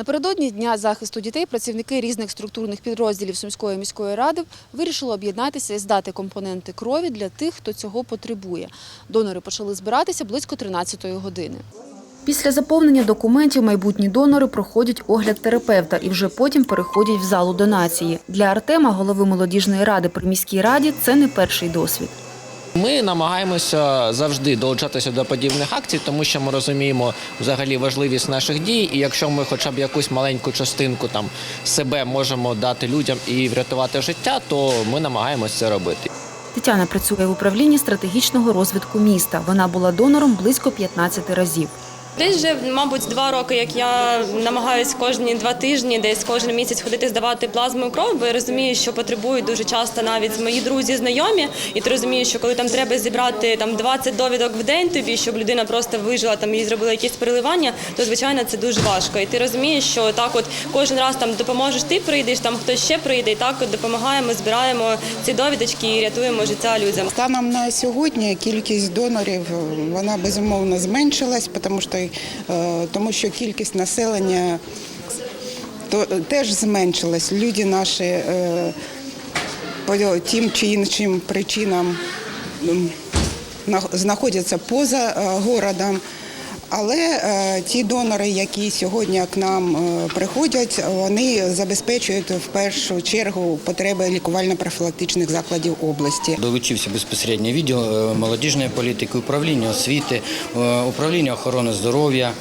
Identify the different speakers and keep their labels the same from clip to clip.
Speaker 1: Напередодні Дня захисту дітей працівники різних структурних підрозділів Сумської міської ради вирішили об'єднатися і здати компоненти крові для тих, хто цього потребує. Донори почали збиратися близько 13-ї години. Після заповнення документів майбутні донори проходять огляд терапевта і вже потім переходять в залу донації. Для Артема, голови молодіжної ради при міській раді, це не перший досвід.
Speaker 2: Ми намагаємося завжди долучатися до подібних акцій, тому що ми розуміємо взагалі важливість наших дій. І якщо ми хоча б якусь маленьку частинку там себе можемо дати людям і врятувати життя, то ми намагаємося це робити.
Speaker 1: Тетяна працює в управлінні стратегічного розвитку міста. Вона була донором близько 15 разів.
Speaker 3: Десь вже, мабуть, два роки, як я намагаюся кожні два тижні, десь кожен місяць ходити здавати плазму кров, бо я розумію, що потребують дуже часто навіть мої друзі, знайомі, і ти розумієш, що коли там треба зібрати там 20 довідок в день тобі, щоб людина просто вижила там і зробила якісь переливання, то звичайно це дуже важко. І ти розумієш, що так, от кожен раз там допоможеш, ти прийдеш, там хтось ще прийде, і так от допомагаємо, збираємо ці довідочки і рятуємо життя людям.
Speaker 4: Станом на сьогодні кількість донорів вона безумовно зменшилась, тому що, е, тому що кількість населення е, теж зменшилась. Люди наші е, по тим чи іншим причинам знаходяться поза е, городом. Але е, ті донори, які сьогодні к нам е, приходять, вони забезпечують в першу чергу потреби лікувально-профілактичних закладів області.
Speaker 5: Долучився безпосередньо відділ е, молодіжної політики, управління освіти, управління охорони здоров'я,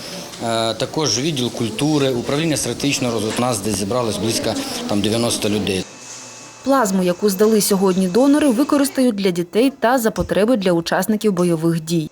Speaker 5: також відділ культури, управління стратегічного розвитку. У нас десь зібралось близько там 90 людей.
Speaker 1: Плазму, яку здали сьогодні донори, використають для дітей та за потреби для учасників бойових дій.